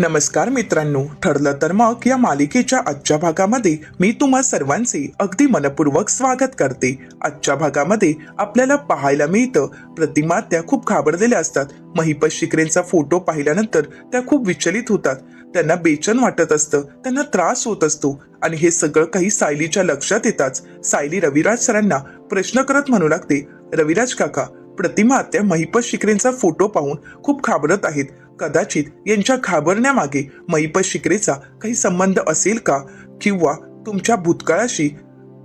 नमस्कार मित्रांनो ठरलं तर मग या मालिकेच्या आजच्या भागामध्ये मी तुम्हा सर्वांचे अगदी मनपूर्वक स्वागत करते. आजच्या भागामध्ये आपल्याला पाहायला मिळतं प्रतिमा त्या खूप घाबरलेल्या असतात. महिपत शिकरेंचा फोटो पाहिल्यानंतर त्या खूप विचलित होतात. त्यांना बेचन वाटत असतं त्यांना त्रास होत असतो. आणि हे सगळं काही सायलीच्या लक्षात येताच सायली रविराज सरांना प्रश्न करत म्हणू लागते रविराज काका प्रतिमा त्या महिपत शिकरेंचा फोटो पाहून खूप घाबरत आहेत. कदाचित यांच्या घाबरण्यामागे महिपत शिकरेचा काही संबंध असेल का? किंवा तुमच्या भूतकाळाशी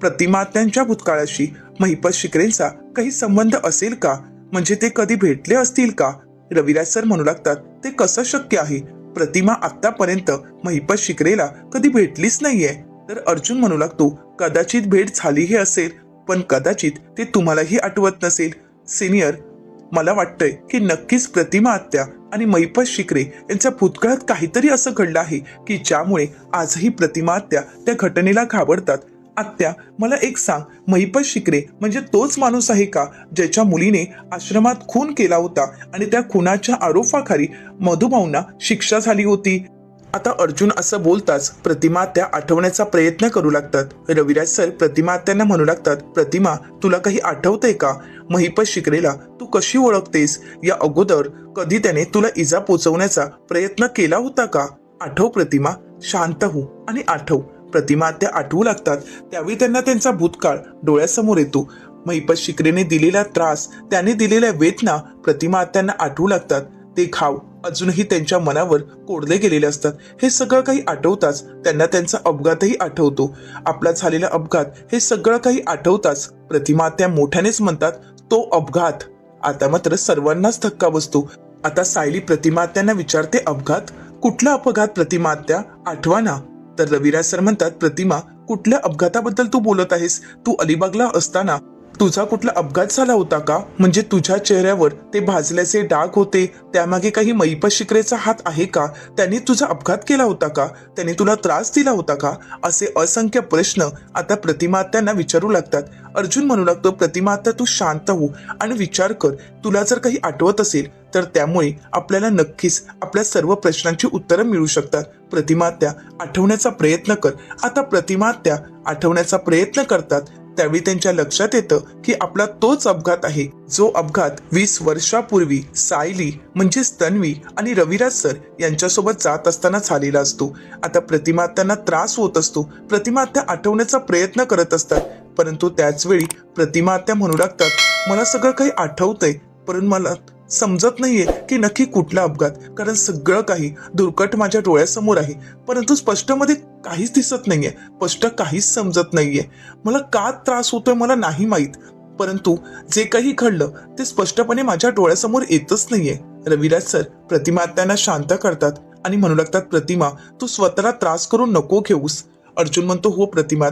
प्रतिमात्यांच्या भूतकाळाशी महिपत शिकरेंचा काही संबंध असेल का? म्हणजे ते कधी भेटले असतील का? रविराज सर म्हणू लागतात ते कसं शक्य आहे? प्रतिमा आतापर्यंत महिपत शिकरेला कधी भेटलीच नाहीये. तर अर्जुन म्हणू लागतो कदाचित भेट झालीही असेल पण कदाचित ते तुम्हालाही आठवत नसेल. सिनियर मला वाटतंय की नक्कीच प्रतिमा आत्या आणि मैपत शिकरे यांच्या भूतकाळात काहीतरी असं घडलं आहे की ज्यामुळे आजही प्रतिमा आत्या त्या घटनेला घाबरतात. आत्या मला एक सांग महिपत शिकरे म्हणजे तोच माणूस आहे का ज्याच्या मुलीने आश्रमात खून केला होता आणि त्या खुनाच्या आरोपाखाली मधुभाऊंना शिक्षा झाली होती? आता अर्जुन असं बोलताच प्रतिमा त्या आठवण्याचा प्रयत्न करू लागतात. रविराज सर प्रतिमा त्यांना म्हणू लागतात प्रतिमा तुला काही आठवतंय का? महिपत शिकरेला तू कशी ओळखतेस? या अगोदर कधी त्याने तुला इजा पोचवण्याचा प्रयत्न केला होता का? आठव प्रतिमा शांत हो आणि आठव. प्रतिमा त्या आठवू लागतात त्यावेळी त्यांना त्यांचा भूतकाळ डोळ्यासमोर येतो. महिपत शिकरेने दिलेला त्रास त्याने दिलेल्या वेदना प्रतिमा त्यांना आठवू लागतात. ते खाव अजूनही त्यांच्या मनावर कोडले गेलेले असतात. हे सगळं काही आठवताच त्यांना त्यांचा अपघातही आठवतो. आपला झालेला अपघात हे सगळं काही आठवताच प्रतिमा त्या मोठ्यानेच म्हणतात तो अपघात. आता मात्र सर्वांनाच धक्का बसतो. आता सायली प्रतिमात्यांना विचारते अपघात? कुठला अपघात प्रतिमा त्या? आठवा ना तर रविराज सर म्हणतात प्रतिमा कुठल्या अपघाताबद्दल तू बोलत आहेस? तू अलिबागला असताना तुझा कुठला अपघात झाला होता का? म्हणजे तुझ्या चेहऱ्यावर ते भाजल्याचे डाग होते त्यामागे काही मैप शिकरेचा हात आहे का? त्याने तुझा अपघात केला होता का? त्याने तुला त्रास दिला होता का? असे असंख्य प्रश्न आता प्रतिमात्यांना विचारू लागतात. अर्जुन म्हणू लागतो प्रतिमात्या तू शांत हो आणि विचार कर. तुला जर काही आठवत असेल तर त्यामुळे आपल्याला नक्कीच आपल्या सर्व प्रश्नांची उत्तरं मिळू शकतात. प्रतिमात्या आठवण्याचा प्रयत्न कर. आता प्रतिमात्या आठवण्याचा प्रयत्न करतात. त्यावेळी त्यांच्या लक्षात येतं की आपला तोच अपघात आहे. जो अपघात वीस वर्षापूर्वी सायली म्हणजेच तन्वी आणि रविराज सर यांच्यासोबत जात असताना झालेला असतो. आता प्रतिमा त्यांना त्रास होत असतो. प्रतिमा त्या आठवण्याचा प्रयत्न करत असतात. परंतु त्याच वेळी प्रतिमा त्या म्हणू लागतात मला सगळं काही आठवतंय परंतु मला समजत नाहीये की नक्की कुठला अपघात कारण सगळं काही दुर्कट माझ्या डोळ्यासमोर आहे. परंतु स्पष्टमध्ये काहीच दिसत नाहीये स्पष्ट काहीच समजत नाहीये. मला का त्रास होतोय मला नाही माहीत. परंतु जे काही घडलं ते स्पष्टपणे माझ्या डोळ्यासमोर येतच नाहीये. रविराज सर प्रतिमा त्यांना शांत करतात आणि म्हणू लागतात प्रतिमा तू स्वतःला त्रास करून नको घेऊस. अर्जुन म्हणतो हो प्रतिमा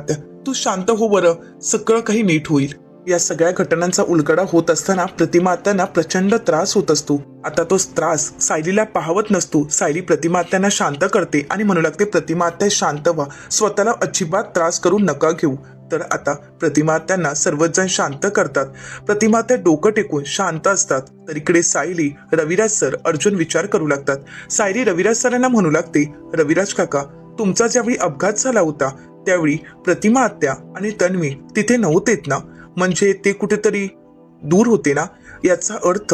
तू शांत हो बरं सगळं काही नीट होईल. या सगळ्या घटनांचा उलगडा होत असताना प्रतिमात्यांना प्रचंड त्रास होत असतो. आता तो त्रास सायलीला पाहवत नसतो. सायली प्रतिमात्यांना शांत करते आणि म्हणू लागते प्रतिमात्या शांत व्हा. स्वतःला अजिबात त्रास करू नका घेऊ. तर आता प्रतिमा त्यांना सर्वच जण शांत करतात. प्रतिमात्या डोकं टेकून शांत असतात. तर इकडे सायली रविराज सर अर्जुन विचार करू लागतात. सायली रविराज सरांना म्हणू लागते रविराज काका तुमचा ज्यावेळी अपघात झाला होता त्यावेळी प्रतिमा आत्या आणि तन्वी तिथे नव्हतेत ना? म्हणजे ते कुठेतरी दूर होते ना? याचा अर्थ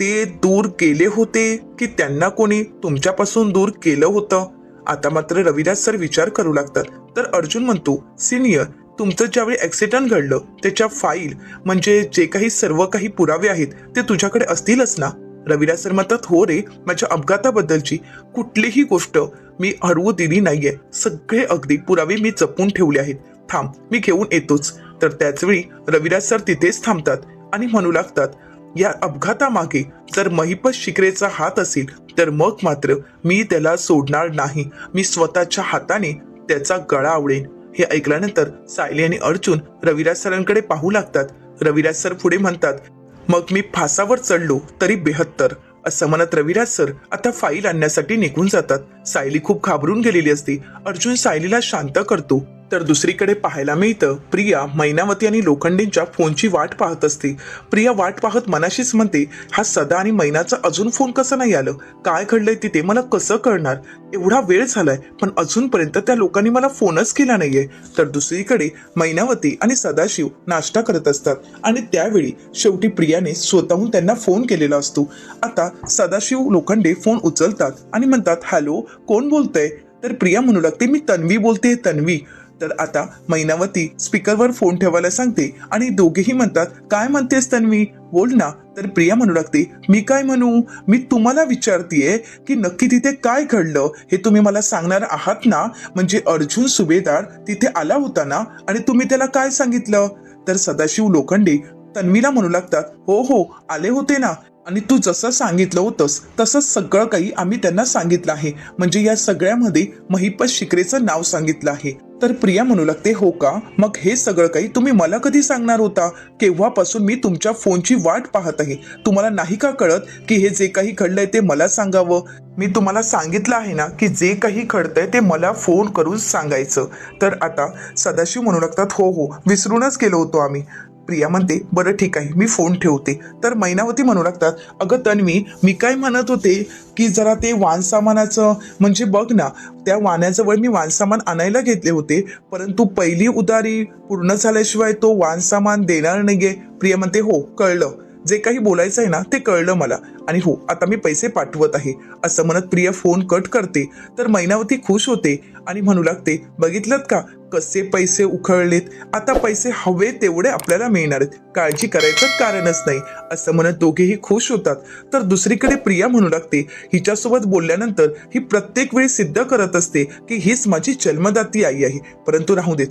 ते दूर गेले होते की त्यांना कोणी तुमच्यापासून दूर केलं होतं? आता मात्र रविराज सर विचार करू लागतात. तर अर्जुन म्हणतो सिनियर तुमचं ज्यावेळी ऍक्सिडेंट घडलं त्याच्या फाईल म्हणजे जे काही सर्व काही पुरावे आहेत ते तुझ्याकडे असतीलच ना? रविराज सर म्हणतात हो रे माझ्या अपघाताबद्दलची कुठलीही गोष्ट मी हरवू दिली नाहीये. सगळे अगदी पुरावे मी जपून ठेवले आहेत. थांब मी घेऊन येतोच. तर त्याचवेळी रविराज सर तिथेच थांबतात आणि म्हणू लागतात या अपघातामागे जर महिपत शिकरेचा हात असेल तर मग मात्र मी त्याला सोडणार नाही. मी स्वतःच्या हाताने त्याचा गळा आवडेन हे ऐकल्यानंतर सायली आणि अर्जुन रविराज सरांकडे पाहू लागतात. रविराज सर पुढे म्हणतात मग मी फासावर चढलो तरी बेहत्तर. असं म्हणत रविराज सर आता फाईल आणण्यासाठी निघून जातात. सायली खूप घाबरून गेलेली असते. अर्जुन सायलीला शांत करतो. तर दुसरीकडे पाहायला मिळतं प्रिया मैनावती आणि लोखंडेंच्या फोनची वाट पाहत असते. प्रिया वाट पाहत मनाशीच म्हणते हा सदा आणि मैनाचा अजून फोन कसं नाही आलं? काय घडलंय तिथे? मला कसं कळणार? एवढा वेळ झालाय पण अजूनपर्यंत त्या लोकांनी मला फोनच केला नाहीये. तर दुसरीकडे मैनावती आणि सदाशिव नाश्ता करत असतात आणि त्यावेळी शेवटी प्रियाने स्वतःहून त्यांना फोन केलेला असतो. आता सदाशिव लोखंडे फोन उचलतात आणि म्हणतात हॅलो कोण बोलतंय? तर प्रिया म्हणू लागते मी तन्वी बोलते तन्वी. तर आता मैनावती स्पीकरवर फोन ठेवायला सांगते आणि दोघेही म्हणतात काय म्हणतेस तन्वी? बोल ना. तर प्रिया म्हणू लागते मी काय म्हणू? मी तुम्हाला विचारतीये की नक्की तिथे काय घडलं? हे तुम्ही मला सांगणार आहात ना? म्हणजे अर्जुन सुभेदार तिथे आला होता ना? आणि तुम्ही त्याला काय सांगितलं? तर सदाशिव लोखंडे तन्वीला म्हणू लागतात हो हो आले होते ना. आणि तू जसं सांगितलं होतंस तसंच सगळं काही आम्ही त्यांना सांगितलं आहे. म्हणजे या सगळ्यामध्ये महिपत शिकरेचं नाव सांगितलं आहे. तर प्रिया म्हणू लागते हो का? मग हे सगळं काही तुम्ही मला कधी सांगणार होता? केव्हापासून मी तुमच्या फोनची वाट पाहत आहे? तुम्हाला नाही का कळत की हे जे काही घडलंय ते मला सांगावं? मी तुम्हाला सांगितलं आहे ना की जे काही घडतंय ते मला फोन करून सांगायचं. तर आता सदाशिव म्हणू लागतात हो हो विसरूनच गेलो होतो आम्ही. प्रिया म्हणते बरं ठीक आहे मी फोन ठेवते. तर मैनावती म्हणू लागतात अगं तन्वी मी काय म्हणत होते की जरा ते वानसामानाचं म्हणजे बघ ना त्या वाण्याजवळ मी वानसामान आणायला घेतले होते परंतु पहिली उदारी पूर्ण झाल्याशिवाय तो वानसामान सामान देणार आहे प्रिया म्हणते हो कळलं. जे काही बोलायचं आहे ना ते कळलं मला. आणि हो आता मी पैसे पाठवत आहे. असं म्हणत प्रिया फोन कट करते. तर मैनावती खुश होते आणि म्हणू लागते बघितलं का? कसे पैसे उखळलेत? आता पैसे हवे तेवढे आपल्याला मिळणार आहेत. काळजी करायचं कारणच नाही. असं म्हणत दोघेही खुश होतात. तर दुसरीकडे प्रिया म्हणू लागते हिच्यासोबत बोलल्यानंतर ही प्रत्येक वेळी सिद्ध करत असते की हीच माझी जन्मदाती आई आहे. परंतु राहू देत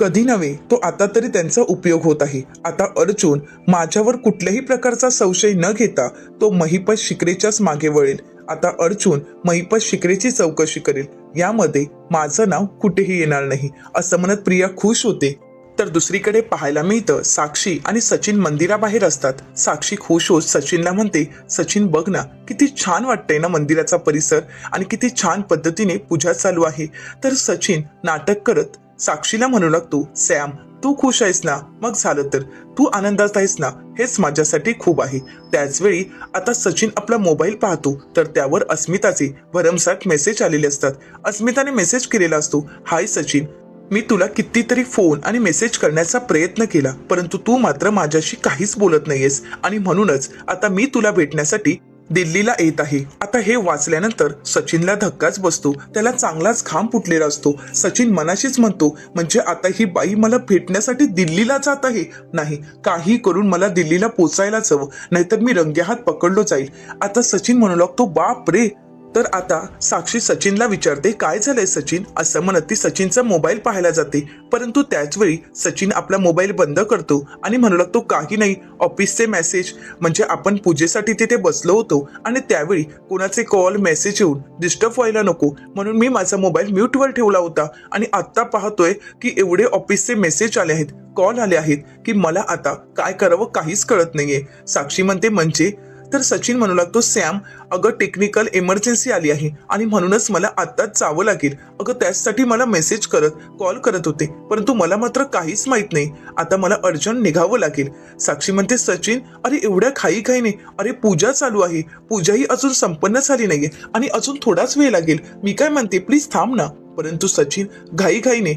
कधी नव्हे तो आता तरी त्यांचा उपयोग होत आहे. आता अर्जुन माझ्यावर कुठल्याही प्रकारचा संशय न घेता तो महिपत शिकरेच्याच मागे वळेल. आता अर्जुन महिपत शिकरेची चौकशी करेल. यामध्ये माझं नाव कुठेही येणार नाही असं म्हणत प्रिया खुश होते. तर दुसरीकडे पाहायला मिळतं साक्षी आणि सचिन मंदिराबाहेर असतात. साक्षी खुश होत सचिनला म्हणते सचिन बघ ना किती छान वाटतंय ना मंदिराचा परिसर आणि किती छान पद्धतीने पूजा चालू आहे. तर सचिन नाटक करत साक्षीला म्हणू लागतो सॅम तू खुश आहेस ना? मग झालं तर. तू आनंदात आहेस ना? हेच माझ्यासाठी खूप आहे. त्याचवेळी आता सचिन आपला मोबाईल पाहतो तर त्यावर अस्मिताचे भरमसाठ मेसेज आलेले असतात. अस्मिताने मेसेज केलेला असतो हाय सचिन मी तुला कितीतरी फोन आणि मेसेज करण्याचा प्रयत्न केला परंतु तू मात्र माझ्याशी काहीच बोलत नाहीयेस. आणि म्हणूनच आता मी तुला भेटण्यासाठी दिल्लीला येत आहे. आता हे वाचल्यानंतर सचिनला धक्काच बसतो. त्याला चांगलाच घाम फुटलेला असतो. सचिन मनाशीच म्हणतो म्हणजे आता ही बाई मला भेटण्यासाठी दिल्लीला जात आहे. नाही काही करून मला दिल्लीला पोचायलाच हवं. नाहीतर मी रंगेहात पकडलो जाईल. आता सचिन म्हणू लागतो बाप रे तर आता साक्षी सचिनला विचारते काय झालंय सचिन? असं म्हणत ती सचिनचा मोबाईल पाहायला जाते. परंतु त्याचवेळी सचिन आपला मोबाईल बंद करतो आणि म्हणू लागतो काही नाही ऑफिसचे मेसेज. म्हणजे आपण पूजेसाठी तिथे बसलो होतो आणि त्यावेळी कोणाचे कॉल मेसेज येऊन डिस्टर्ब व्हायला नको म्हणून मी माझा मोबाईल म्यूटवर ठेवला होता. आणि आत्ता पाहतोय की एवढे ऑफिसचे मेसेज आले आहेत कॉल आले आहेत की मला आता काय करावं काहीच कळत नाहीये. साक्षी म्हणते म्हणजे तर सचिन म्हणू लागतो सॅम अगं टेक्निकल इमर्जन्सी आली आहे आणि म्हणूनच मला आत्ताच जावं लागेल. अगं त्याचसाठी मला मेसेज करत कॉल करत होते परंतु मला मात्र काहीच माहीत नाही. आता मला अर्जंट निघावं लागेल. साक्षी म्हणते सचिन अरे एवढ्या खाई खाई नाही अरे पूजा चालू आहे. पूजाही अजून संपन्न झाली नाहीये आणि अजून थोडाच वेळ लागेल. मी काय म्हणते प्लीज थांब ना. परंतु सचिन घाई घाईने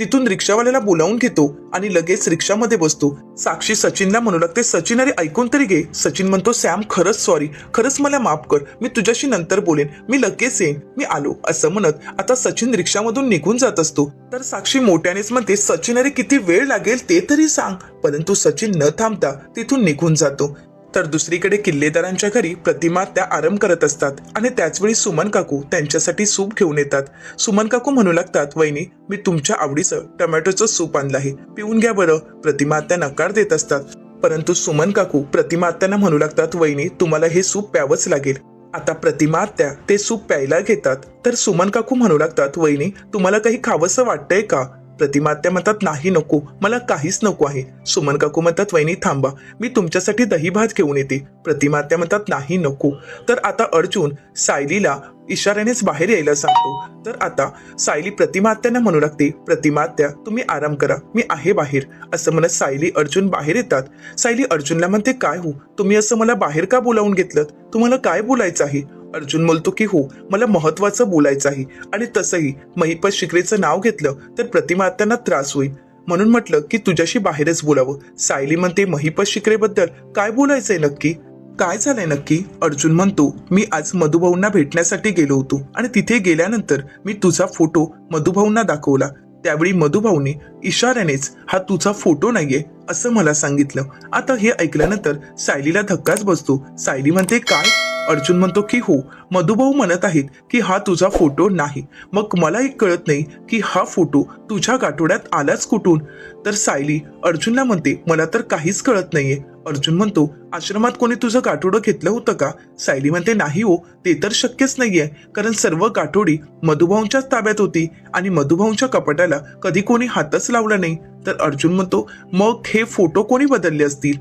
तिथून रिक्षावाल्याला बोलावून घेतो आणि लगेच रिक्षामध्ये बसतो. साक्षी सचिनला म्हणू लागते सचिन अरे ऐकून तरी घे. सचिन म्हणतो सॅम खरंच सॉरी खरंच मला माफ कर. मी तुझ्याशी नंतर बोलेन. मी लगेच येईन. मी आलो. असं म्हणत आता सचिन रिक्षामधून निघून जात असतो. तर साक्षी मोठ्यानेच म्हणते सचिन अरे किती वेळ लागेल ते तरी सांग. परंतु सचिन न थांबता तिथून निघून जातो. तर दुसरीकडे किल्लेदारांच्या घरी प्रतिमा त्या आराम करत असतात आणि त्याचवेळी सुमन काकू त्यांच्यासाठी सूप घेऊन येतात. सुमन काकू म्हणू लागतात वहिनी मी तुमच्या आवडीचं टोमॅटोचं सूप आणलं आहे. पिऊन घ्या बरं. प्रतिमा त्या नकार देत असतात. परंतु सुमन काकू प्रतिमा त्यांना म्हणू लागतात वहिनी तुम्हाला हे सूप प्यावंच लागेल. आता प्रतिमा त्या ते सूप प्यायला घेतात. तर सुमन काकू म्हणू लागतात वहिनी तुम्हाला काही खावंसं वाटतंय का? प्रतिमा आत्या म्हणतात नाही नको मला काहीच नको आहे. सुमन काकू म्हणतात वहिनी थांबा मी तुमच्यासाठी दही भात घेऊन येते. प्रतिमा आत्या म्हणतात नाही नको. तर आता अर्जुन सायलीला इशाऱ्यानेच बाहेर यायला सांगतो. तर आता सायली प्रतिमा आत्यांना म्हणू लागते प्रतिमा आत्या तुम्ही आराम करा मी आहे बाहेर. असं म्हणत सायली अर्जुन बाहेर येतात. सायली अर्जुनला म्हणते काय हो तुम्ही असं मला बाहेर का बोलावून घेतलं तुम्हाला काय बोलायचं आहे? अर्जुन बोलतो की हो मला महत्वाचं बोलायचं आहे. आणि तसंही महिपत शिकरेचं नाव घेतलं तर प्रतिमा त्यांना त्रास होईल. म्हणून म्हटलं की तुझ्याशी बाहेरच बोलावं. सायली म्हणते महिपत शिकरेबद्दल काय बोलायचंय नक्की? काय झालंय नक्की? अर्जुन म्हणतो मी आज मधुभाऊंना भेटण्यासाठी गेलो होतो आणि तिथे गेल्यानंतर मी तुझा फोटो मधुभाऊंना दाखवला. त्यावेळी मधुभाऊने इशाऱ्यानेच हा तुझा फोटो नाहीये असं मला सांगितलं. आता हे ऐकल्यानंतर सायलीला धक्काच बसतो. सायली म्हणते काय? अर्जुन म्हणतो की हो मधुभाऊ म्हणत आहेत की हा तुझा फोटो नाही. मग मला एक कळत नाही की हा फोटो तुझ्या गाठोड्यात आलाच कुठून? तर सायली अर्जुनला म्हणते मला तर काहीच कळत नाहीये. अर्जुन म्हणतो आश्रमात कोणी तुझं गाठोडं घेतलं होतं का? सायली म्हणते नाही हो ते तर शक्यच नाहीये. कारण सर्व गाठोडी मधुभाऊंच्याच ताब्यात होती आणि मधुभाऊंच्या कपाटाला कधी कोणी हातच लावला नाही. तर अर्जुन म्हणतो मग हे फोटो कोणी बदलले असतील?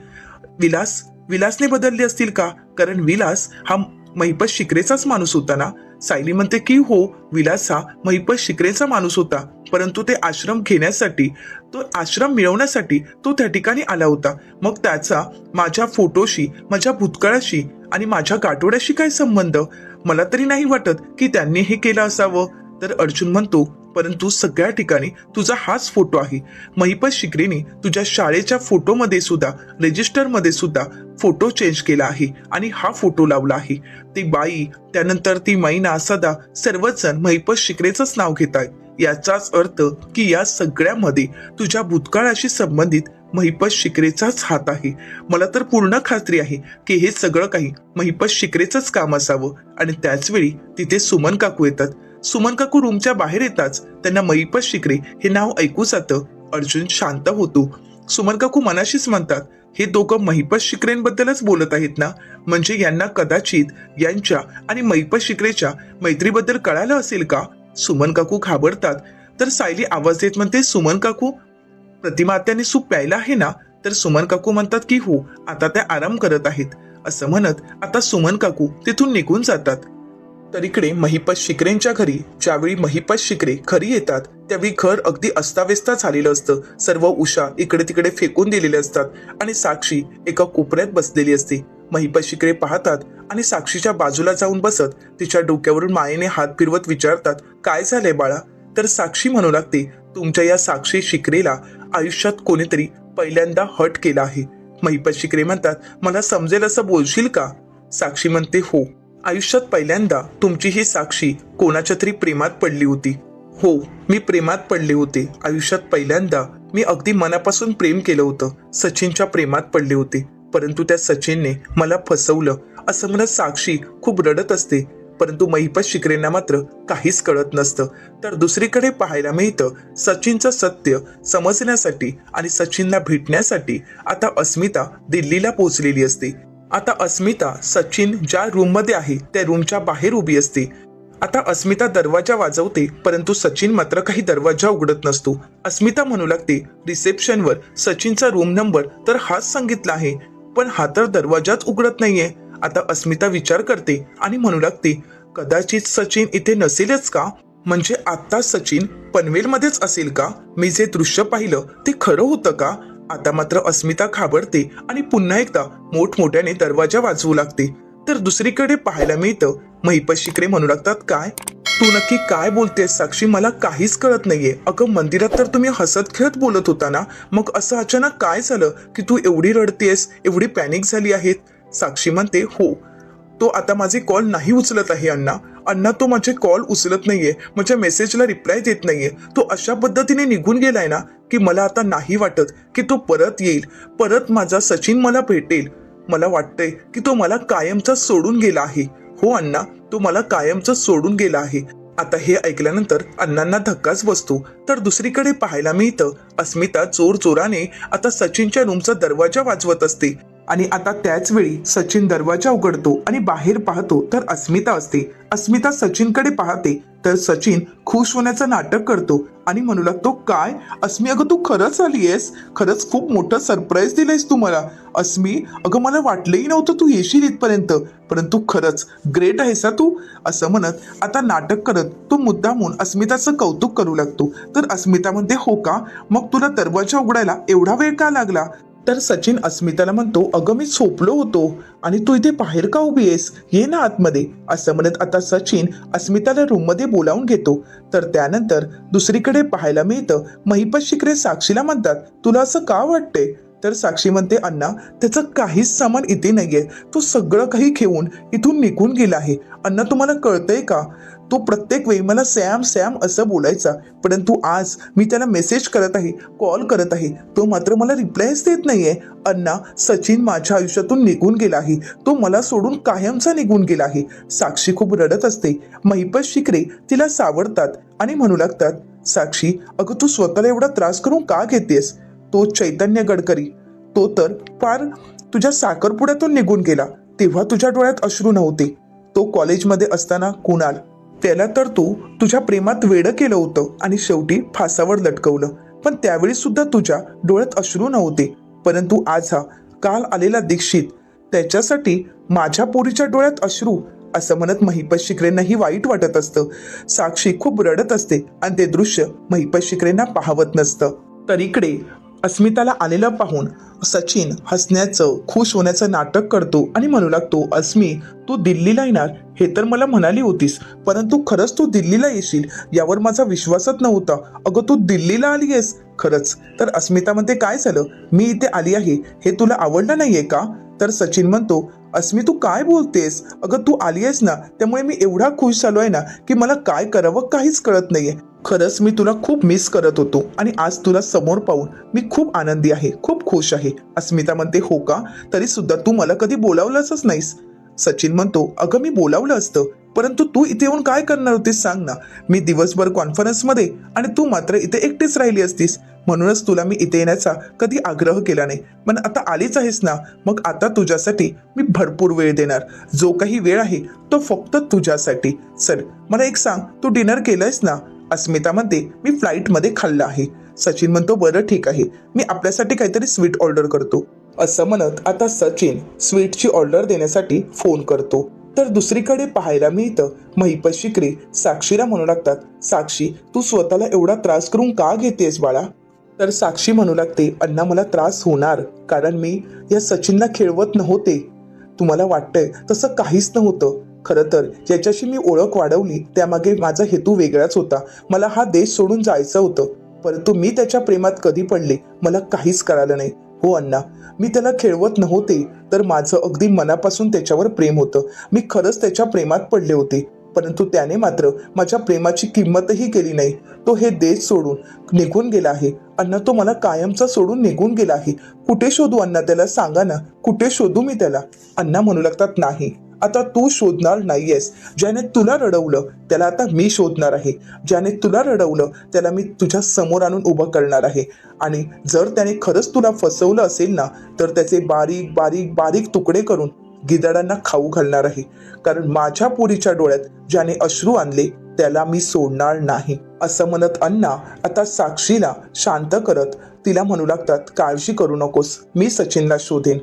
विलास विलासने बदलले असतील का? कारण विलास हा महिपत शिकरेचाच माणूस होता ना? सायली म्हणते की हो विलास हा महिपत शिकरेचा माणूस होता. परंतु ते आश्रम घेण्यासाठी तो आश्रम मिळवण्यासाठी तो त्या ठिकाणी आला होता. मग त्याचा माझ्या फोटोशी माझ्या भूतकाळाशी आणि माझ्या गाठोड्याशी काय संबंध? मला तरी नाही वाटत की त्यांनी हे केलं असावं. तर अर्जुन म्हणतो परंतु सगळ्या ठिकाणी तुझा हाच फोटो आहे. महिपत शिकरेने तुझ्या शाळेच्या फोटोमध्ये सुद्धा रजिस्टरमध्ये सुद्धा फोटो चेंज केला आहे आणि हा फोटो लावला आहे. ती बाई त्यानंतर ती मैना सदा सर्वच जण महिपत शिकरेचंच नाव घेत आहेत. याचाच अर्थ की या सगळ्यामध्ये तुझ्या भूतकाळाशी संबंधित महिपत शिकरेचाच हात आहे. मला तर पूर्ण खात्री आहे की हे सगळं काही महिपत शिकरेचंच काम असावं आणि त्याच वेळी तिथे सुमन काकू येतात. सुमन काकू रूमच्या बाहेर येताच त्यांना महिपत शिकरे हे नाव ऐकू जातं. अर्जुन शांत होतो. सुमन काकू मनाशीच म्हणतात हे दोघं महिपत शिकरेंबद्दलच बोलत आहेत ना? म्हणजे यांना कदाचित यांच्या आणि महिपत शिकरेच्या मैत्रीबद्दल कळालं असेल का? सुमन काकू घाबरतात. तर सायली आवाज देत म्हणते सुमन काकू प्रतिमा आत्याने सूप प्यायला आहे ना? तर सुमन काकू म्हणतात की हो आता त्या आराम करत आहेत. असं म्हणत आता सुमन काकू तिथून निघून जातात. तर इकडे महिपत शिकरेंच्या घरी ज्यावेळी महिपत शिकरे खरी येतात त्यावेळी घर अगदी अस्ताव्यस्त झालेलं असतं. सर्व उषा इकडे तिकडे फेकून दिलेले असतात आणि साक्षी एका कोपऱ्यात बसलेली असते. महिपत शिकरे पाहतात आणि साक्षीच्या बाजूला जाऊन बसत तिच्या डोक्यावरून मायेने हात फिरवत विचारतात काय झालंय बाळा? तर साक्षी म्हणू लागते तुमच्या या साक्षी शिकरेला आयुष्यात कोणीतरी पहिल्यांदा हट केला आहे. महिपत शिकरे म्हणतात मला समजेल असं बोलशील का? साक्षी म्हणते हो. आयुष्यात पहिल्यांदा तुमची ही साक्षी कोणाच्या तरी प्रेमात पडली होती. हो मी प्रेमात पडले होते. आयुष्यात पहिल्यांदा मी अगदी मनापासून प्रेम केलं होतं. सचिनच्या प्रेमात पडले होते. परंतु त्या सचिनने मला फसवलं. असं म्हणत साक्षी खूप रडत असते. परंतु महिपत शिकरेंना मात्र काहीच कळत नसतं. तर दुसरीकडे पाहायला मिळतं सचिनचं सत्य समजण्यासाठी आणि सचिनला भेटण्यासाठी आता अस्मिता दिल्लीला पोहोचलेली असते. आता अस्मिता सचिन ज्या रूममध्ये आहे त्या रूमच्या बाहेर उभी असते. आता अस्मिता दरवाजा वाजवते परंतु सचिन मात्र काही दरवाजा उघडत नसतो. अस्मिता म्हणू लागते रिसेप्शनवर सचिनचा रूम नंबर तर हाच सांगितला आहे पण हा तर दरवाजाच उघडत नाहीये. आता अस्मिता विचार करते आणि म्हणू लागते कदाचित सचिन इथे नसेलच का? म्हणजे आता सचिन पनवेलमध्येच असेल का? मी जे दृश्य पाहिलं ते खरं होतं का? आता मात्र अस्मिता घाबरते आणि पुन्हा एकदा मोठमोठ्याने दरवाजा वाजवू लागते. तर दुसरीकडे पाहायला मिळतं महिपत शिकरे म्हणू लागतात काय? तू नक्की काय बोलतेस साक्षी? मला काहीच कळत नाहीये. अगं मंदिरात तर तुम्ही हसत खेळत बोलत होता ना? मग असं अचानक काय झालं की तू एवढी रडतेस एवढी पॅनिक झाली आहेत साक्षी म्हणते हो. तो आता माझे कॉल नाही उचलत आहे अण्णा. अण्णा तो माझे कॉल उचलत नाहीये माझ्या मेसेजला रिप्लाय देत नाहीये. तो अशा पद्धतीने निघून गेलाय ना की मला आता नाही वाटत की तो परत येईल. परत माझा सचिन मला भेटेल. मला वाटतंय की तो मला कायमचा सोडून गेला आहे. हो अण्णा तो मला कायमचा सोडून गेला आहे. आता हे ऐकल्यानंतर अण्णांना धक्काच बसतो. तर दुसरीकडे पाहायला मिळतं अस्मिता जोर जोराने आता सचिनच्या रूमचा दरवाजा वाजवत असते. आणि आता त्याच वेळी सचिन दरवाजा उघडतो आणि बाहेर पाहतो तर अस्मिता असते. अस्मिता सचिनकडे पाहते तर सचिन खुश होण्याचं नाटक करतो आणि म्हणू लागतो काय? अस्मी अगं तू खरंच आली आहेस? खरंच खूप मोठं सरप्राईज दिलंयस तू मला. अस्मी अगं मला वाटलंही नव्हतं तू येशील इथपर्यंत. परंतु खरंच ग्रेट आहेस हा तू? असं म्हणत आता नाटक करत तो मुद्दामून अस्मिताचं कौतुक करू लागतो. तर अस्मिता म्हणते हो का? मग तुला दरवाजा उघडायला एवढा वेळ का लागला? तर सचिन अस्मिताला म्हणतो अगं मी झोपलो होतो आणि तू इथे बाहेर का उभी आहेस? ये ना आतमध्ये. असं म्हणत आता सचिन अस्मिताला रूममध्ये बोलावून घेतो. तर त्यानंतर दुसरीकडे पाहायला मिळतं महिपत शिकरे साक्षीला म्हणतात तुला असं का वाटते? तर साक्षी म्हणते अण्णा त्याचं काहीच सामान इथे नाहीये. तो सगळं काही घेऊन इथून निघून गेला आहे. अण्णा तुम्हाला कळतंय का? तो प्रत्येक वेळी मला सॅम सॅम असं बोलायचा. परंतु आज मी त्याला मेसेज करत आहे कॉल करत आहे. तो मात्र मला रिप्लायच देत नाही आहे अण्णा सचिन माझ्या आयुष्यातून निघून गेला आहे. तो मला सोडून कायमचा निघून गेला आहे. साक्षी खूप रडत असते. महिपत शिकरे तिला सावरतात आणि म्हणू लागतात साक्षी अगं तू स्वतःला एवढा त्रास करून का घेतेस? तो चैतन्य गडकरी तो तर फार तुझ्या साखरपुड्यातून निघून गेला. तेव्हा तुझ्या डोळ्यात अश्रू नव्हते. तो कॉलेजमध्ये असताना कुणाल त्याला तर तू तुझ्या प्रेमात वेडं केलं होतं आणि शेवटी फासावर लटकवलं. पण त्यावेळी सुद्धा तुझ्या डोळ्यात अश्रू नव्हते. परंतु आज हा काल आलेला दीक्षित त्याच्यासाठी माझ्या पोरीच्या डोळ्यात अश्रू असं म्हणत महिपत शिकरेंनाही वाईट वाटत असतं. साक्षी खूप रडत असते आणि ते दृश्य महिपत शिकरेंना पाहवत नसतं. तर इकडे अस्मिताला आलेलं पाहून सचिन हसण्याचं खुश होण्याचं नाटक करतो आणि म्हणू लागतो अस्मी तू दिल्लीला येणार? हे तर मला म्हणाली होतीस परंतु खरंच तू दिल्लीला येशील? यावर माझा विश्वासच नव्हता. अगं तू दिल्लीला आली आहेस? खरंच. तर अस्मिता म्हणते काय झालं? मी इथे आली आहे. हे तुला आवडलं नाहीये का? तर सचिन म्हणतो अस्मी तू काय बोलतेस? अगं तू आली आहेस ना त्यामुळे मी एवढा खुश झालो आहे ना की मला काय करावं काहीच कळत नाहीये. खरंच मी तुला खूप मिस करत होतो आणि आज तुला समोर पाहून मी खूप आनंदी आहे खूप खुश आहे. अस्मिता म्हणते हो का? तरी सुद्धा तू मला कधी बोलावलंच नाहीस. सचिन म्हणतो अगं मी बोलावलं असतं परंतु तू इथे येऊन काय करणार होतीस सांग ना. मी दिवसभर कॉन्फरन्समध्ये आणि तू मात्र इथे एकटीच राहिली असतीस. म्हणूनच तुला मी इथे येण्याचा कधी आग्रह केला नाही. पण आता आलीच आहेस ना मग आता तुझ्यासाठी मी भरपूर वेळ देणार. जो काही वेळ आहे तो फक्त तुझ्यासाठी. चल मला एक सांग तू डिनर केलंयस ना? अस्मिता म्हणते मी फ्लाईटमध्ये खाल्लं आहे. सचिन म्हणतो बरं ठीक आहे. मी आपल्यासाठी काहीतरी स्वीट ऑर्डर करतो. असं म्हणत आता सचिन स्वीटची ऑर्डर देण्यासाठी फोन करतो. तर दुसरीकडे पाहायला मिळतं महिपत शिकरे साक्षीला म्हणू लागतात. साक्षी तू स्वतःला एवढा त्रास करून का घेतेस बाळा? तर साक्षी म्हणू लागते अण्णा मला त्रास होणार कारण मी या सचिनला खेळवत नव्हते. तुम्हाला वाटतंय तसं काहीच नव्हतं. खरं तर ज्याच्याशी मी ओळख वाढवली त्यामागे माझा हेतू वेगळाच होता. मला हा देश सोडून जायचं होतं. परंतु मी त्याच्या प्रेमात कधी पडले मला काहीच कळालं नाही. हो अण्णा मी त्याला खेळवत नव्हते तर माझं अगदी मनापासून त्याच्यावर प्रेम होतं. मी खरंच त्याच्या प्रेमात पडले होते परंतु त्याने मात्र माझ्या प्रेमाची किंमतही केली नाही. तो हे देश सोडून निघून गेला आहे. अण्णा तो मला कायमचा सोडून निघून गेला आहे. कुठे शोधू अण्णा त्याला? सांगा ना. कुठे शोधू मी त्याला? अण्णा म्हणू लागतात नाही. आता तू शोधणार नाहीयेस. ज्याने तुला रडवलं त्याला आता मी शोधणार आहे. ज्याने तुला रडवलं त्याला मी तुझ्या समोर आणून उभं करणार आहे. आणि जर त्याने खरंच तुला फसवलं असेल ना तर त्याचे बारीक बारीक बारीक तुकडे करून गिदाडांना खाऊ घालणार आहे. कारण माझ्या पोरीच्या डोळ्यात ज्याने अश्रू आणले त्याला मी सोडणार नाही. असं म्हणत अण्णा आता साक्षीला शांत करत तिला म्हणू लागतात काळजी करू नकोस मी सचिनला शोधेन.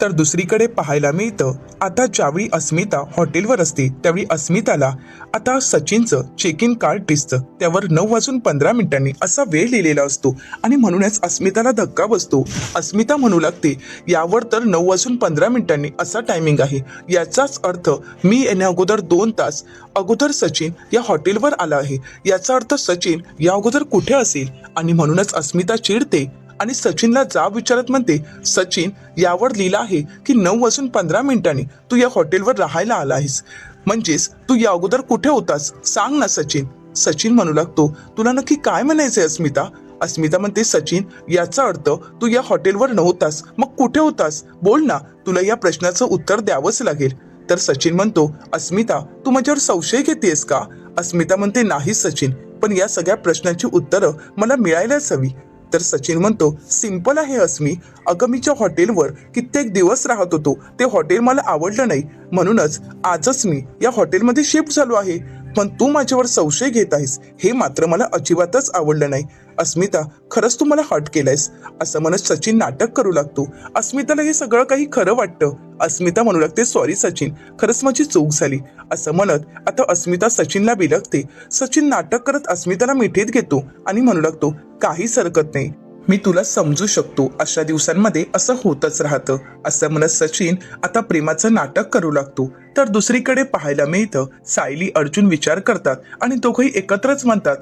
तर दुसरीकडे पाहायला मिळतं आता ज्यावेळी अस्मिता हॉटेलवर असते त्यावेळी अस्मिताला आता सचिनचं चेक इन कार्ड दिसतं. त्यावर नऊ वाजून पंधरा मिनिटांनी असा वेळ लिहिलेला असतो आणि म्हणूनच अस्मिताला धक्का बसतो. अस्मिता म्हणू लागते यावर तर नऊ वाजून पंधरा मिनिटांनी असा टायमिंग आहे. याचाच अर्थ मी येण्या अगोदर दोन तास अगोदर सचिन या हॉटेलवर आला आहे. याचा अर्थ सचिन या अगोदर कुठे असेल? आणि म्हणूनच अस्मिता चिडते आणि सचिनला जाब विचारत म्हणते सचिन यावर लिहिलं आहे की नऊ वाजून पंधरा मिनिटांनी तू या हॉटेलवर राहायला आला आहेस म्हणजेच तू या अगोदर कुठे होतास? सांग ना सचिन. सचिन म्हणू लागतो तुला नक्की काय म्हणायचंय अस्मिता? अस्मिता म्हणते सचिन याचा अर्थ तू या हॉटेलवर नव्हतास. मग कुठे होतास? बोल ना तुला या प्रश्नाचं उत्तर द्यावंच लागेल. तर सचिन म्हणतो अस्मिता तू माझ्यावर संशय घेतेस का? अस्मिता म्हणते नाही सचिन पण या सगळ्या प्रश्नांची उत्तरं मला मिळायलाच हवी. तर सचिन म्हणतो सिंपल आहे अस्मी अगं मी ज्या हॉटेलवर कित्येक दिवस राहत होतो ते हॉटेल मला आवडलं नाही. म्हणूनच आजच मी या हॉटेलमध्ये शिफ्ट झालो आहे. पण तू माझ्यावर संशय घेत आहेस. हे मात्र मला अजिबातच आवडलं नाही. अस्मिता खरंच तू मला हट केलंयस? असं म्हणत सचिन नाटक करू लागतो. अस्मिताला हे सगळं काही खरं वाटतं. अस्मिता म्हणू लागते सॉरी सचिन. खरंच माझी चूक झाली. असं म्हणत आता अस्मिता सचिनला बिलगते. सचिन नाटक करत अस्मिताला मिठीत घेतो आणि म्हणू लागतो काहीच हरकत नाही. मी तुला समजू शकतो अशा दिवसांमध्ये असं होतच राहतं. असं म्हणत सचिन आता प्रेमाचं नाटक करू लागतो. तर दुसरीकडे पाहायला मिळतं सायली अर्जुन विचार करतात आणि दोघंही एकत्रच म्हणतात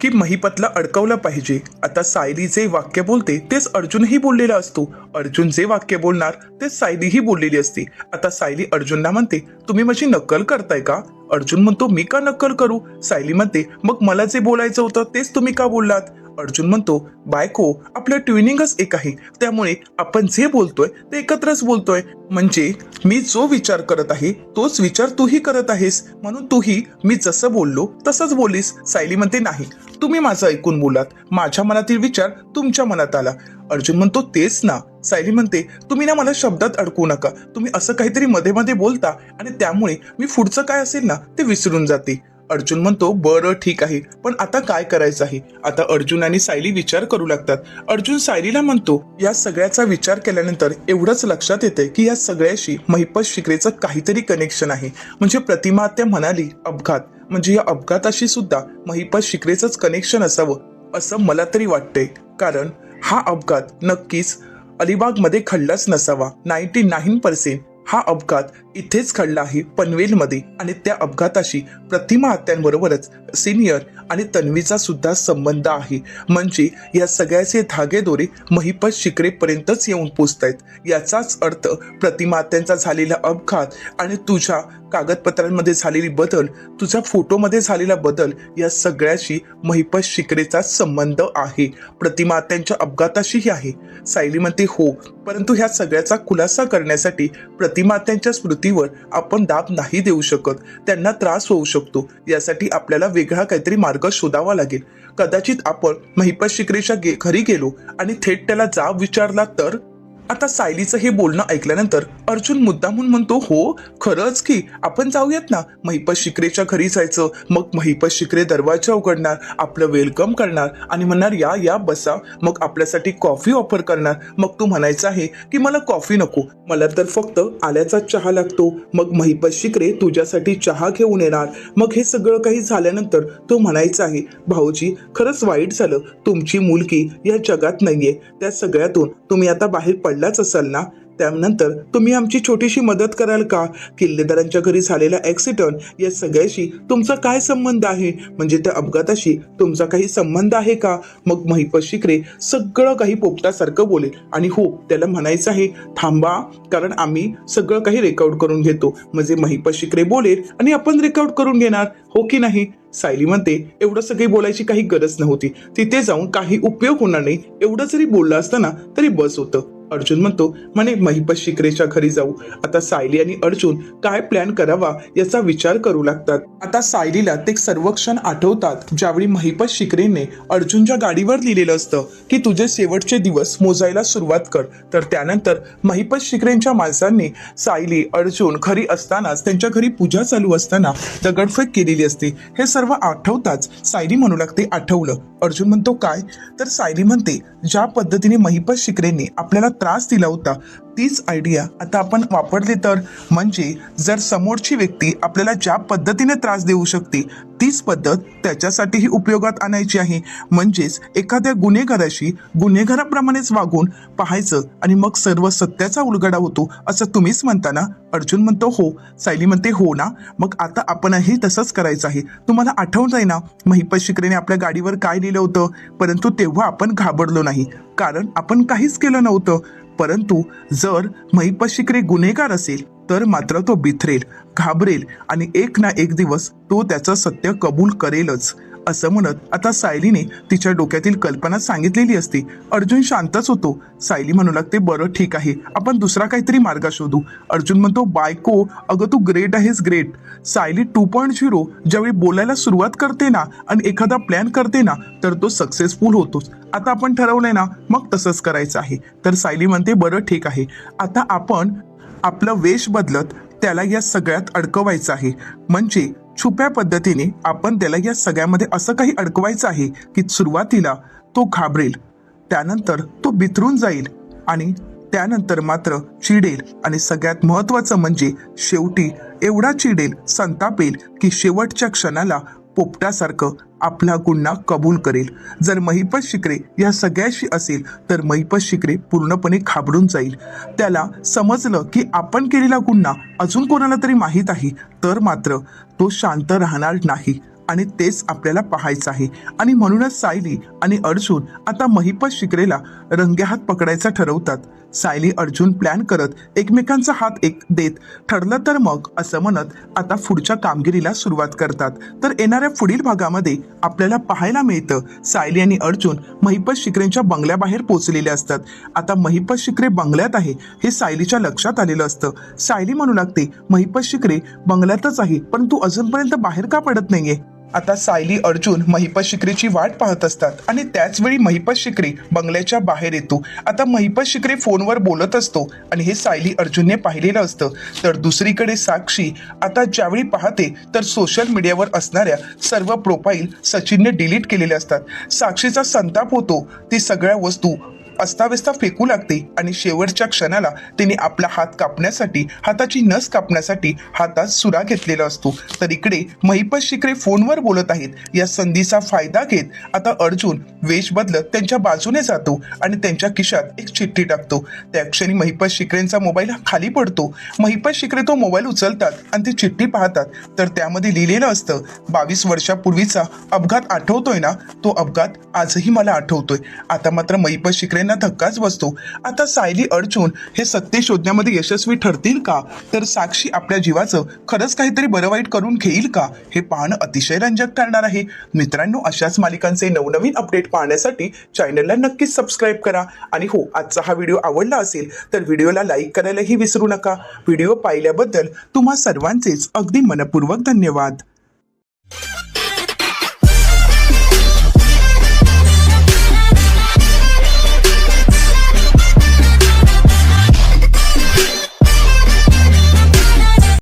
की महिपतला अडकवलं पाहिजे. आता सायली जे वाक्य बोलते तेच अर्जुनही बोललेला असतो. अर्जुन जे वाक्य बोलणार तेच सायलीही बोललेली असते. आता सायली अर्जुनला म्हणते तुम्ही माझी नक्कल करताय का? अर्जुन म्हणतो मी का नक्कल करू? सायली म्हणते मग मला जे बोलायचं होतं तेच तुम्ही का बोललात? अर्जुन म्हणतो बायको आपलं ट्युनिंगच एक आहे. त्यामुळे आपण जे बोलतोय ते एकत्रच बोलतोय. म्हणजे मी जो विचार करत आहे तोच विचार तूही करत आहेस. म्हणून तूही मी जसं बोललो तसंच बोलीस. सायली म्हणते नाही तुम्ही माझं ऐकून बोलात. माझ्या मनातील विचार तुमच्या मनात आला. अर्जुन म्हणतो तेच ना. सायली म्हणते तुम्ही ना मला शब्दात अडकू नका. तुम्ही असं काहीतरी मध्ये मध्ये बोलता आणि त्यामुळे मी पुढचं काय असेल ना ते विसरून जाते. अर्जुन म्हणतो बरं ठीक आहे. पण आता काय करायचं आहे? आता अर्जुन आणि सायली विचार करू लागतात. अर्जुन सायलीला म्हणतो या सगळ्याचा विचार केल्यानंतर एवढंच लक्षात येते की या सगळ्याशी महिपत शिकरेचं काहीतरी कनेक्शन आहे. म्हणजे प्रतिमा त्या म्हणाली अपघात. म्हणजे या अपघाताशी सुद्धा महिपत शिकरेचंच कनेक्शन असावं असं मला तरी वाटतंय. कारण हा अपघात नक्कीच अलिबागमध्ये घडलाच नसावा. नाईन्टी नाईन पर्सेंट हा अपघात इथेच घडला आहे पनवेलमध्ये आणि त्या अपघाताशी प्रतिमा हत्यांबरोबरच सिनियर आणि तन्वीचा सुद्धा संबंध आहे. म्हणजे या सगळ्याचे धागेदोरे महिपत शिकरेपर्यंतच येऊन पोचतायत. याचाच अर्थ प्रतिमा हत्यांचा झालेला अपघात आणि तुझ्या कागदपत्रांमध्ये झालेली बदल तुझ्या फोटोमध्ये झालेला बदल या सगळ्याशी महिपत शिकरेचा संबंध आहे. प्रतिमा त्यांच्या अपघाताशीही आहे. सायली म्हणते हो परंतु ह्या सगळ्याचा खुलासा करण्यासाठी प्रतिमा त्यांच्या स्मृतीवर आपण दाब नाही देऊ शकत. त्यांना त्रास होऊ शकतो. यासाठी आपल्याला वेगळा काहीतरी मार्ग शोधावा लागेल. कदाचित आपण महिपत शिकरेच्या गे- घरी गेलो आणि थेट त्याला जाब विचारला तर? आता सायलीचं हे बोलणं ऐकल्यानंतर अर्जुन मुद्दामून म्हणतो हो खरंच की. आपण जाऊयात ना. महिपत शिकरेच्या घरी जायचं. मग महिपत शिकरे दरवाजा उघडणार आपलं वेलकम करणार आणि म्हणणार या या बसा. मग आपल्यासाठी कॉफी ऑफर करणार. मग तू म्हणायचं आहे की मला कॉफी नको. मला तर फक्त आल्याचा चहा लागतो. मग महिपत शिकरे तुझ्यासाठी चहा घेऊन येणार. मग हे सगळं काही झाल्यानंतर तो म्हणायचा आहे भाऊजी खरंच वाईट झालं. तुमची मुलगी या जगात नाहीये. त्या सगळ्यातून तुम्ही आता बाहेर काढलाच असाल ना त्यानंतर तुम्ही आमची छोटीशी मदत कराल का? किल्लेदारांच्या घरी झालेला ॲक्सिडंट या सगळ्याशी तुमचा काय संबंध आहे? म्हणजे त्या अपघाताशी तुमचा काही संबंध आहे का? मग महिपत शिकरे सगळं काही पोपटासारखं बोलेल. आणि हो त्याला म्हणायचं आहे थांबा कारण आम्ही सगळं काही रेकॉर्ड करून घेतो. म्हणजे महिपत शिकरे बोलेल आणि आपण रेकॉर्ड करून घेणार हो की नाही? सायली म्हणते एवढं सगळी बोलायची काही गरज नव्हती. तिथे जाऊन काही उपयोग होणार नाही. एवढं जरी बोललं असतं ना तरी बस होतं. अर्जुन म्हणतो म्हणे महिपत शिकरेच्या घरी जाऊ. आता सायली आणि अर्जुन काय प्लॅन करावा याचा विचार करू लागतात. आता सायलीला ते सर्वक्षण आठवतात ज्यावेळी महिपत शिकरेने अर्जुनच्या गाडीवर लिहिलेलं असतं की तुझे शेवटचे दिवस मोजायला सुरुवात कर. तर त्यानंतर महिपत शिकरेंच्या माणसांनी सायली अर्जुन घरी असतानाच त्यांच्या घरी पूजा चालू असताना दगडफेक केलेली असते. हे सर्व आठवताच सायली म्हणू लागते आठवलं. अर्जुन म्हणतो काय? तर सायली म्हणते ज्या पद्धतीने महिपत शिकरेंनी आपल्याला त्रास दिला होता. तीच आयडिया आता आपण वापरली तर? म्हणजे जर समोरची व्यक्ती आपल्याला ज्या पद्धतीने त्रास देऊ शकते तीच पद्धत त्याच्यासाठीही उपयोगात आणायची आहे. म्हणजेच एखाद्या गुन्हेगाराशी गुन्हेगाराप्रमाणेच वागून पाहायचं आणि मग सर्व सत्याचा उलगडा होतो असं तुम्हीच म्हणताना? अर्जुन म्हणतो हो. सायली म्हणते हो ना. मग आता आपणही तसंच करायचं आहे. तुम्हाला आठवत आहे ना महिपत शिकरेने आपल्या गाडीवर काय लिहिलं होतं? परंतु तेव्हा आपण घाबरलो नाही. कारण आपण काहीच केलं नव्हतं. परंतु जर महिपशिकरे गुन्हेगार असेल तर मात्र तो बिथरेल घाबरेल आणि एक ना एक दिवस तो त्याचं सत्य कबूल करेलच. असं म्हणत आता सायलीने तिच्या डोक्यातील कल्पना सांगितलेली असते. अर्जुन शांतच होतो. सायली म्हणू लागते बरं ठीक आहे. आपण दुसरा काहीतरी मार्ग शोधू. अर्जुन म्हणतो बायको अगं तू ग्रेट आहेस great Sayali two point zero ज्यावेळी बोलायला सुरुवात करते ना आणि एखादा प्लॅन करते ना तर तो सक्सेसफुल होतोच. आता आपण ठरवलंय ना मग तसंच करायचं आहे. तर सायली म्हणते बरं ठीक आहे. आता आपण आपलं वेश बदलत त्याला या सगळ्यात अडकवायचं आहे. म्हणजे छुप्या पद्धतीने आपण त्याला या सगळ्यामध्ये असं काही अडकवायचं आहे की सुरुवातीला तो घाबरेल त्यानंतर तो बिथरून जाईल आणि त्यानंतर मात्र चिडेल. आणि सगळ्यात महत्त्वाचं म्हणजे शेवटी एवढा चिडेल संतापेल की शेवटच्या क्षणाला पोपटासारखं आपला गुन्हा कबूल करेल. जर महिपत शिकरे या सगळ्याशी असेल तर महिपत शिकरे पूर्णपणे खाबडून जाईल. त्याला समजलं की आपण केलेला गुन्हा अजून कोणाला तरी माहीत आहे तर मात्र तो शांत राहणार नाही आणि तेच आपल्याला पाहायचं आहे. आणि म्हणूनच सायली आणि अर्जुन आता महिपत शिकरेला रंग्याहात पकडायचा ठरवतात. सायली अर्जुन प्लॅन करत एकमेकांचा हात एक देत ठरलं तर मग असं म्हणत आता पुढच्या कामगिरीला सुरुवात करतात. तर येणाऱ्या पुढील भागामध्ये आपल्याला पाहायला मिळतं सायली आणि अर्जुन महिपत शिकरेंच्या बंगल्याबाहेर पोचलेले असतात. आता महिपत शिकरे बंगल्यात आहे हे सायलीच्या लक्षात आलेलं असतं. सायली म्हणू लागते महिपत शिकरे बंगल्यातच आहे परंतु अजूनपर्यंत बाहेर का पडत नाहीये? आता सायली अर्जुन महिपत शिकरेची वाट पाहत असतात आणि त्याचवेळी महिपत शिकरे बंगल्याच्या बाहेर येतो. आता महिपत शिकरे फोनवर बोलत असतो आणि हे सायली अर्जुनने पाहिलेलं असतं. तर दुसरीकडे साक्षी आता ज्यावेळी पाहते तर सोशल मीडियावर असणाऱ्या सर्व प्रोफाईल सचिनने डिलीट केलेल्या असतात. साक्षीचा संताप होतो. ती सगळ्या वस्तू अस्ताव्यस्ता फेकू लागते आणि शेवटच्या क्षणाला तिने आपला हात कापण्यासाठी हाताची नस कापण्यासाठी हातात सुरा घेतलेला असतो. तर इकडे महिपत शिकरे फोनवर बोलत आहेत. या संधीचा फायदा घेत आता अर्जुन वेश बदलत त्यांच्या बाजूने जातो आणि त्यांच्या खिशात एक चिठ्ठी टाकतो. त्या क्षणी महिपत शिकरेंचा मोबाईल खाली पडतो. महिपत शिकरे तो मोबाईल उचलतात आणि ती चिठ्ठी पाहतात. तर त्यामध्ये लिहिलेलं असतं बावीस वर्षापूर्वीचा अपघात आठवतोय ना? तो अपघात आजही मला आठवतोय. आता मात्र महिपत शिकरेंना धक्काच बसतो. आता सायली अडचून हे सत्य शोधण्यामध्ये यशस्वी ठरतील का? तर साक्षी आपल्या जीवाचं खरंच काहीतरी बरं वाईट करून घेईल का? हे पाहणं अतिशय रंजक ठरणार आहे. मित्रांनो अशाच मालिकांचे नवनवीन अपडेट पाहण्यासाठी चॅनलला नक्कीच सबस्क्राईब करा. आणि हो आजचा हा व्हिडिओ आवडला असेल तर व्हिडिओला लाईक करायलाही विसरू नका. व्हिडिओ पाहिल्याबद्दल तुम्हा सर्वांचेच अगदी मनपूर्वक धन्यवाद.